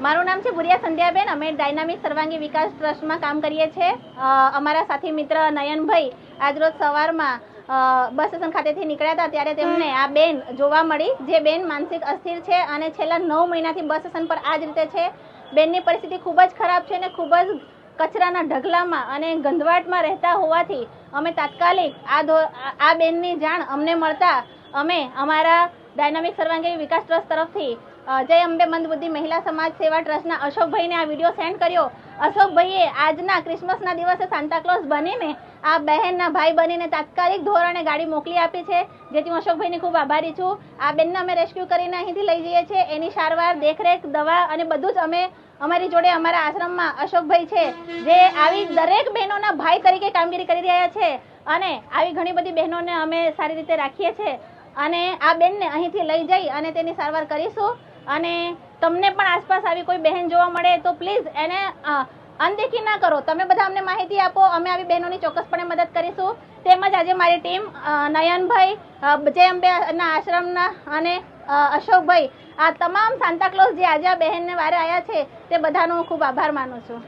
મારું નામ છે બુરિયા સંધ્યાબેન. અમે ડાયનામિક સર્વાંગી વિકાસ ટ્રસ્ટમાં કામ કરીએ છીએ અમારા સાથી મિત્ર નયનભાઈ આજરોજ સવારમાં બસ સ્ટેશન ખાતેથી નીકળ્યા હતા. ત્યારે તેમને આ બેન જોવા મળી. જે બેન માનસિક અસ્થિર છે અને છેલ્લા નવ મહિનાથી બસ સ્ટેશન પર આ જ રીતે છે. બેનની પરિસ્થિતિ ખૂબ જ ખરાબ છે અને ખૂબ જ કચરાના ઢગલામાં અને ગંધવાટમાં રહેતા હોવાથી અમે તાત્કાલિક આ આ- બેનની જાણ અમને મળતા અમે અમારા ડાયનામિક સર્વાંગી વિકાસ ટ્રસ્ટ તરફથી જય અંબે મંદબુદ્ધિ મહિલા સમાજ સેવા ટ્રસ્ટના અશોકભાઈને આ વીડિયો સેન્ડ કર્યો. અશોકભાઈએ આજના ક્રિસમસના દિવસે સાન્તાક્લોઝ બનીને આ બહેનના ભાઈ બનીને તાત્કાલિક ધોરણે ગાડી મોકલી આપી છે. જેથી હું અશોકભાઈની ખૂબ આભારી છું. આ બેનને અમે રેસ્ક્યુ કરીને અહીંથી લઈ જઈએ છીએ. એની સારવાર, દેખરેખ, દવા અને બધું જ અમે અમારી જોડે અમારા આશ્રમમાં અશોકભાઈ છે, જે આવી દરેક બહેનોના ભાઈ તરીકે કામગીરી કરી રહ્યા છે અને આવી ઘણી બધી બહેનોને અમે સારી રીતે રાખીએ છીએ અને આ બેનને અહીંથી લઈ જઈ અને તેની સારવાર કરીશું. અને તમને પણ આસપાસ આવી કોઈ બહેન જોવા મળે તો પ્લીઝ એને અનદેખી ના કરો. તમે બધા અમને માહિતી આપો, અમે આવી બહેનોની ચોક્કસપણે મદદ કરીશું. તેમજ આજે મારી ટીમ નયનભાઈ જે અંબેના આશ્રમના અને અશોકભાઈ, આ તમામ સાંતાક્લોઝ જે આજે આ બહેનને વારે આવ્યા છે, તે બધાનો હું ખૂબ આભાર માનું છું.